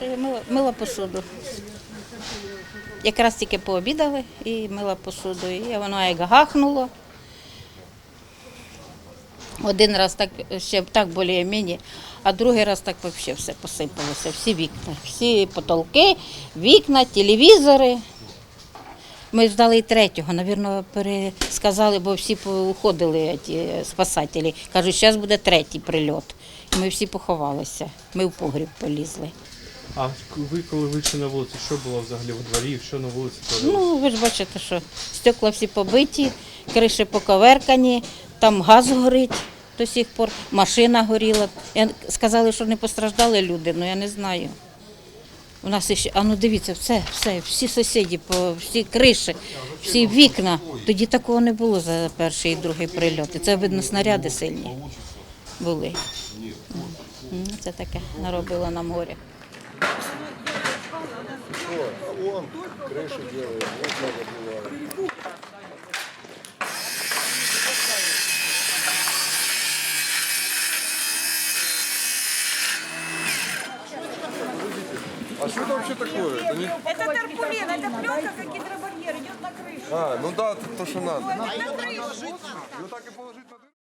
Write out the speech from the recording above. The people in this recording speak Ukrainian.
мила, мила посуду. Якраз тільки пообідали і мила посуду. І воно як гахнуло. Один раз так ще так більш-менш, а другий раз так взагалі все посипалося. Всі вікна, всі потолки, вікна, телевізори. Ми ждали і третього, навірно, пересказали, бо всі уходили ті спасателі. Кажуть, зараз буде третій прильот. Ми всі поховалися. Ми в погріб полізли. А ви коли вийшли на вулицю, що було взагалі у дворі? Що на вулиці творилося? Ну, ви ж бачите, що стекла всі побиті, криші поковеркані, там газ горить до сих пор, машина горіла. Сказали, що не постраждали люди, але я не знаю. У нас ще, а ну дивіться, все, все, всі сусіди, по- всі криші, всі вікна. Тоді такого не було за перший і другий прильот. Це видно, снаряди сильні були. Ну, Це таке наробило на морі. А что это вообще такое? Это не- Это тарпулин, это пленка, как гидробарьер, идет на крышу. А, ну да, то, что надо. На крышу. Ну так и положить надо.